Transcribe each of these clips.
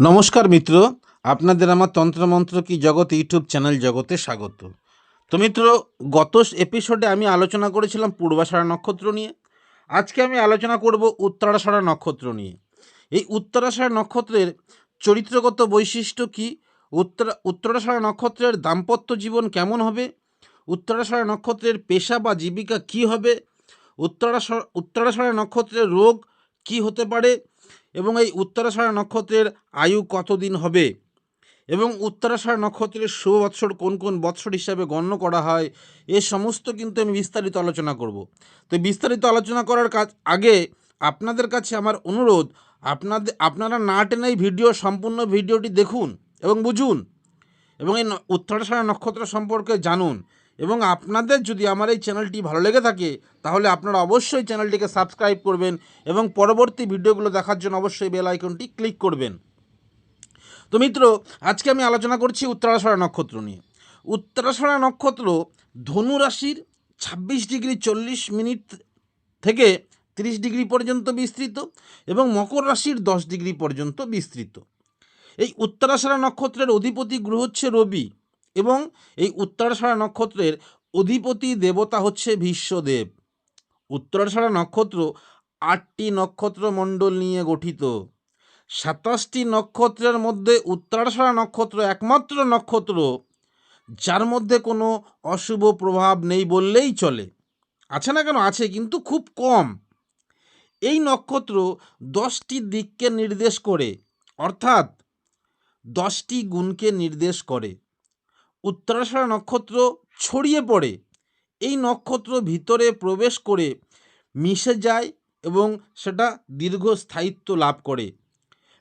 নমস্কার মিত্র, আপনাদের আমার তন্ত্রমন্ত্র কি জগৎ ইউটিউব চ্যানেল জগতে স্বাগত। তো মিত্র, গত এপিসোডে আমি আলোচনা করেছিলাম পূর্বাষাঢ়া নক্ষত্র নিয়ে। আজকে আমি আলোচনা করব উত্তরাষাঢ়া নক্ষত্র নিয়ে। এই উত্তরাষাঢ়া নক্ষত্রের চরিত্রগত বৈশিষ্ট্য কি? উত্তরা, উত্তরাষাঢ়া নক্ষত্রের দাম্পত্য জীবন কেমন হবে? উত্তরাষাঢ়া নক্ষত্রের পেশা বা জীবিকা কি হবে? উত্তরাষাঢ়, উত্তরাষাঢ়া নক্ষত্রের রোগ কি হতে পারে? এবং এই উত্তরাষাঢ়া নক্ষত্রের আয়ু কতদিন হবে? এবং উত্তরাষাঢ়া নক্ষত্রের শুভ বৎসর কোন কোন বৎসর হিসাবে গণ্য করা হয়? এ সমস্ত কিন্তু আমি বিস্তারিত আলোচনা করব। তো বিস্তারিত আলোচনা করার কাজ, আগে আপনাদের কাছে আমার অনুরোধ আপনাদের আপনারা না টেনেই ভিডিও, সম্পূর্ণ ভিডিওটি দেখুন এবং বুঝুন এবং এই উত্তরাষাঢ়া নক্ষত্র সম্পর্কে জানুন। এবং আপনাদের যদি আমার এই চ্যানেলটি ভালো লেগে থাকে, তাহলে আপনারা অবশ্যই চ্যানেলটিকে সাবস্ক্রাইব করবেন এবং পরবর্তী ভিডিওগুলো দেখার জন্য অবশ্যই বেল আইকনটি ক্লিক করবেন। তো মিত্র, আজকে আমি আলোচনা করছি উত্তরাষাঢ়া নক্ষত্র নিয়ে। উত্তরাষাঢ়া নক্ষত্র ধনু রাশির ছাব্বিশ ডিগ্রি চল্লিশ মিনিট থেকে তিরিশ ডিগ্রি পর্যন্ত বিস্তৃত এবং মকর রাশির দশ ডিগ্রি পর্যন্ত বিস্তৃত। এই উত্তরাষাঢ়া নক্ষত্রের অধিপতি গ্রহ হচ্ছে রবি। এবং এই উত্তরাষাঢ়া নক্ষত্রের অধিপতি দেবতা হচ্ছে ভীষ্মদেব উত্তরাষাঢ়া নক্ষত্র আটটি নক্ষত্র মণ্ডল নিয়ে গঠিত। সাতাশটি নক্ষত্রের মধ্যে উত্তরাষাঢ়া নক্ষত্র একমাত্র নক্ষত্র, যার মধ্যে কোনো অশুভ প্রভাব নেই বললেই চলে। আছে না কেন? আছে, কিন্তু খুব কম। এই নক্ষত্র দশটি দিককে নির্দেশ করে, অর্থাৎ দশটি গুণকে নির্দেশ করে। উত্তরাষাঢ়া নক্ষত্র ছড়িয়ে পড়ে। এই নক্ষত্র ভিতরে প্রবেশ করে মিশে যায় এবং সেটা দীর্ঘস্থায়িত্ব লাভ করে।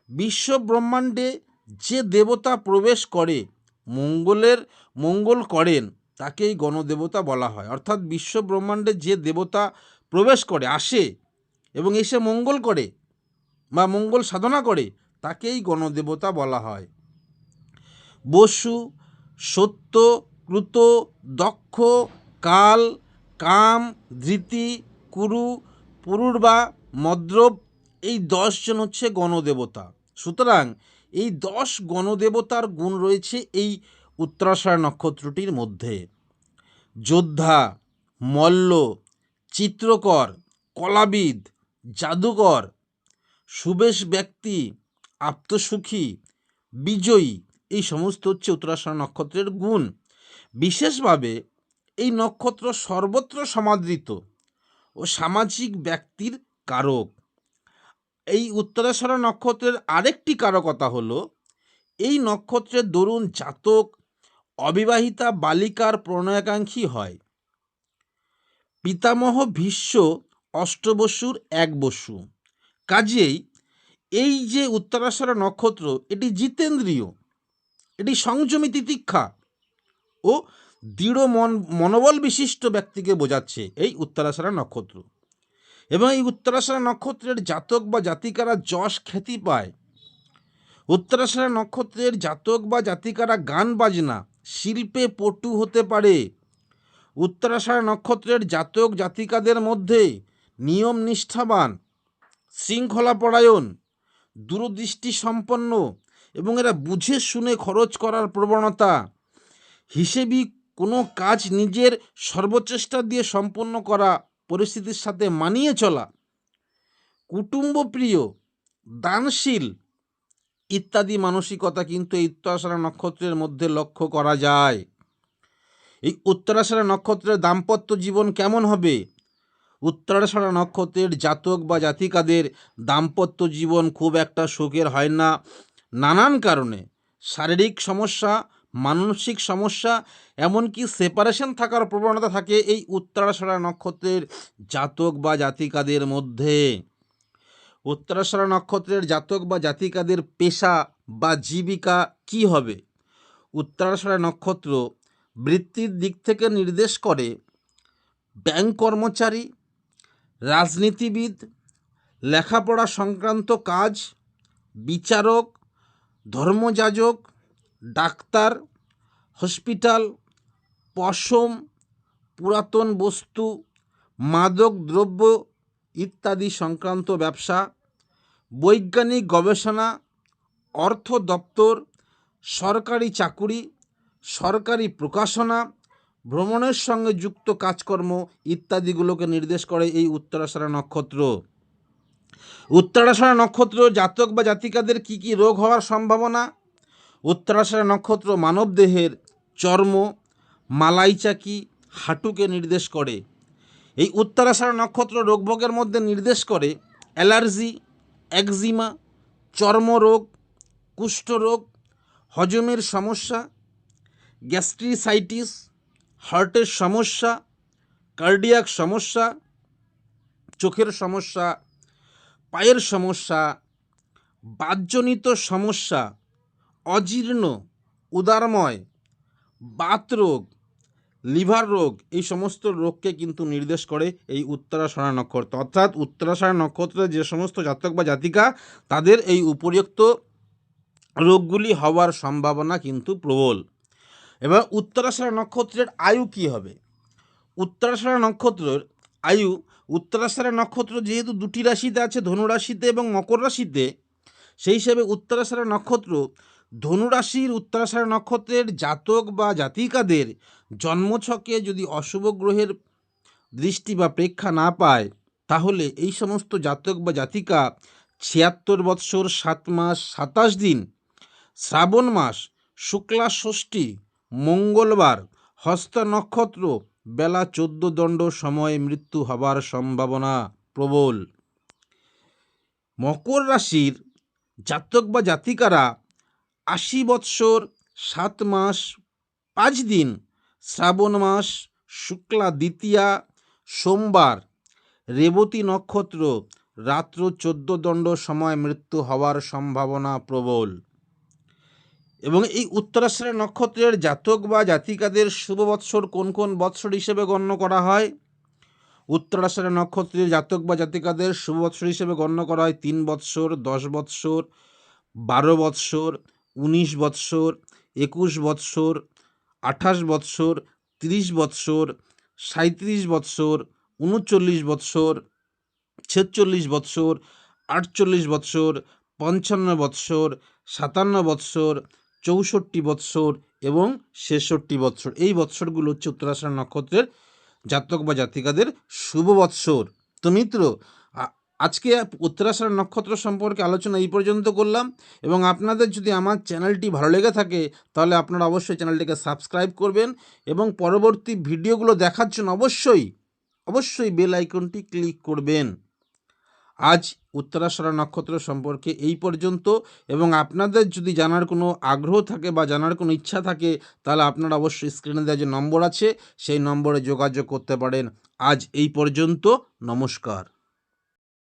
বিশ্ব ব্রহ্মাণ্ডে যে দেবতা প্রবেশ করে, মঙ্গলের মঙ্গল করেন, তাকেই গণদেবতা বলা হয়। অর্থাৎ বিশ্ব ব্রহ্মাণ্ডে যে দেবতা প্রবেশ করে, আসে এবং এসে মঙ্গল করে বা মঙ্গল সাধনা করে, তাকেই গণদেবতা বলা হয়। বসু সত্য, ক্রুত, দক্ষ, কাল, কাম, ধৃতি, কুরু পুরুর্বা মদ্রব, এই দশজন হচ্ছে গণদেবতা। সুতরাং এই দশ গণদেবতার গুণ রয়েছে এই উত্তরাষাঢ় নক্ষত্রটির মধ্যে। যোদ্ধা, মল্ল, চিত্রকর, কলাবিদ, জাদুকর, সুবেশ ব্যক্তি আত্মসুখী বিজয়ী এই সমস্ত হচ্ছে উত্তরাষাঢ় নক্ষত্রের গুণ। বিশেষভাবে এই নক্ষত্র সর্বত্র সমাদৃত ও সামাজিক ব্যক্তির কারক। এই উত্তরাষাঢ় নক্ষত্রের আরেকটি কারকতা হলো, এই নক্ষত্রের দরুন জাতক অবিবাহিতা বালিকার প্রণয়াকাঙ্ক্ষী হয়। পিতামহ ভীষ্ম অষ্টবসুর এক বসু। কাজেই এই যে উত্তরাষাঢ় নক্ষত্র, এটি জিতেন্দ্রীয়। এটি সংযমী তিতিক্ষা ও দৃঢ় মন, মনোবল বিশিষ্ট ব্যক্তিকে বোঝাচ্ছে এই উত্তরাষাঢ়া নক্ষত্র। এবং এই উত্তরাষাঢ়া নক্ষত্রের জাতক বা জাতিকারা যশ খ্যাতি পায়। উত্তরাষাঢ়া নক্ষত্রের জাতক বা জাতিকারা গান বাজনা, শিল্পে পটু হতে পারে। উত্তরাষাঢ়া নক্ষত্রের জাতক জাতিকাদের মধ্যে নিয়ম নিষ্ঠাবান, শৃঙ্খলাপরায়ণ দূরদৃষ্টি সম্পন্ন এবং এরা বুঝে শুনে খরচ করার প্রবণতা। হিসেবি কোনো কাজ নিজের সর্বচেষ্টা দিয়ে সম্পন্ন করা, পরিস্থিতির সাথে মানিয়ে চলা। কুটুম্বপ্রিয়, দানশীল ইত্যাদি মানসিকতা কিন্তু এই উত্তরাষাঢ়া নক্ষত্রের মধ্যে লক্ষ্য করা যায়। এই উত্তরাষাঢ়া নক্ষত্রের দাম্পত্য জীবন কেমন হবে? উত্তরাষাঢ়া নক্ষত্রের জাতক বা জাতিকাদের দাম্পত্য জীবন খুব একটা সুখের হয় না। নানান কারণে, শারীরিক সমস্যা, মানসিক সমস্যা, এমনকি সেপারেশন থাকার প্রবণতা থাকে এই উত্তরাষাঢ়া নক্ষত্রের জাতক বা জাতিকাদের মধ্যে। উত্তরাষাঢ়া নক্ষত্রের জাতক বা জাতিকাদের পেশা বা জীবিকা কি হবে? উত্তরাষাঢ়া নক্ষত্র বৃত্তির দিক থেকে নির্দেশ করে ব্যাংক কর্মচারী, রাজনীতিবিদ, লেখাপড়া সংক্রান্ত কাজ, বিচারক ধর্মযাজক, ডাক্তার, হসপিটাল, পশম, পুরাতন বস্তু, মাদক দ্রব্য ইত্যাদি সংক্রান্ত ব্যবসা, বৈজ্ঞানিক গবেষণা, অর্থ দপ্তর, সরকারি চাকুরি, সরকারি প্রকাশনা, ভ্রমণের সঙ্গে যুক্ত কাজকর্ম ইত্যাদিগুলোকে নির্দেশ করে এই উত্তরাষাঢ়া নক্ষত্র। উত্তরাষাঢ়া নক্ষত্র জাতক বা জাতিকাদের কি কি রোগ হওয়ার সম্ভাবনা? উত্তরাষাঢ়া নক্ষত্র মানবদেহের চর্ম, মালাইচাকি, হাঁটুকে নির্দেশ করে। এই উত্তরাষাঢ়া নক্ষত্র রোগভোগের মধ্যে নির্দেশ করে অ্যালার্জি, একজিমা, চর্মরোগ, কুষ্ঠরোগ, হজমের সমস্যা, গ্যাস্ট্রিসাইটিস, হার্টের সমস্যা, কার্ডিয়াক সমস্যা, চোখের সমস্যা পায়ের সমস্যা বাতজনিত সমস্যা, অজীর্ণ, উদারময় বাতরোগ লিভার রোগ, এই সমস্ত রোগকে কিন্তু নির্দেশ করে এই উত্তরাষাঢ়া নক্ষত্র। অর্থাৎ উত্তরাষাঢ়া নক্ষত্রের যে সমস্ত জাতক বা জাতিকা, তাদের এই উপরিউক্ত রোগগুলি হওয়ার সম্ভাবনা কিন্তু প্রবল। এবার উত্তরাষাঢ়া নক্ষত্রের আয়ু কী হবে? উত্তরাষাঢ়া নক্ষত্রের আয়ু উত্তরাষাঢ়া নক্ষত্র যেহেতু দুটি রাশিতে আছে, ধনু রাশিতে এবং মকর রাশিতে, সেই হিসেবে উত্তরাষাঢ়া নক্ষত্র ধনুরাশির উত্তরাষাঢ়া নক্ষত্রের জাতক বা জাতিকাদের জন্মছকে যদি অশুভ গ্রহের দৃষ্টি বা প্রেক্ষা না পায়, তাহলে এই সমস্ত জাতক বা জাতিকা ছিয়াত্তর বৎসর, সাত মাস, সাতাশ দিন, শ্রাবণ মাস, শুক্লা ষষ্ঠী, মঙ্গলবার, হস্ত নক্ষত্র বেলা চোদ্দ দণ্ড সময়ে মৃত্যু হবার সম্ভাবনা প্রবল। মকর রাশির জাতক বা জাতিকারা আশি বৎসর, সাত মাস, পাঁচ দিন, শ্রাবণ মাস, শুক্লা দ্বিতীয়া, সোমবার, রেবতী নক্ষত্র রাত্র চোদ্দ দণ্ড সময় মৃত্যু হওয়ার সম্ভাবনা প্রবল। এবং এই উত্তরাশ্রয় নক্ষত্রের জাতক বা জাতিকাদের শুভ বৎসর কোন কোন বৎসর হিসেবে গণ্য করা হয়? উত্তরাশ্রয় নক্ষত্রের জাতক বা জাতিকাদের শুভ বৎসর হিসেবে গণ্য করা হয় তিন বৎসর, দশ বৎসর, বারো বৎসর, উনিশ বৎসর, একুশ বৎসর, আঠাশ বৎসর, তিরিশ বৎসর সাঁত্রিশ বৎসর, উনচল্লিশ বৎসর, ছেচল্লিশ বৎসর, আটচল্লিশ বৎসর, পঞ্চান্ন বৎসর, সাতান্ন বৎসর চৌষট্টি বৎসর এবং ছেষট্টি বৎসর। এই বৎসরগুলো হচ্ছে উত্তরাষাঢ় নক্ষত্রের জাতক বা জাতিকাদের শুভ বৎসর। তো মিত্র আজকে উত্তরাষাঢ় নক্ষত্র সম্পর্কে আলোচনা এই পর্যন্ত করলাম এবং আপনাদের যদি আমার চ্যানেলটি ভালো লেগে থাকে, তাহলে আপনারা অবশ্যই চ্যানেলটিকে সাবস্ক্রাইব করবেন এবং পরবর্তী ভিডিওগুলো দেখার জন্য অবশ্যই অবশ্যই বেল আইকনটি ক্লিক করবেন। আজ উত্তরাষাঢ়া নক্ষত্র সম্পর্কে এই পর্যন্ত। এবং আপনাদের যদি জানার কোনো আগ্রহ থাকে বা জানার কোনো ইচ্ছা থাকে, তাহলে আপনারা অবশ্যই স্ক্রিনে দেওয়া যে নম্বর আছে, সেই নম্বরে যোগাযোগ করতে পারেন। আজ এই পর্যন্ত, নমস্কার।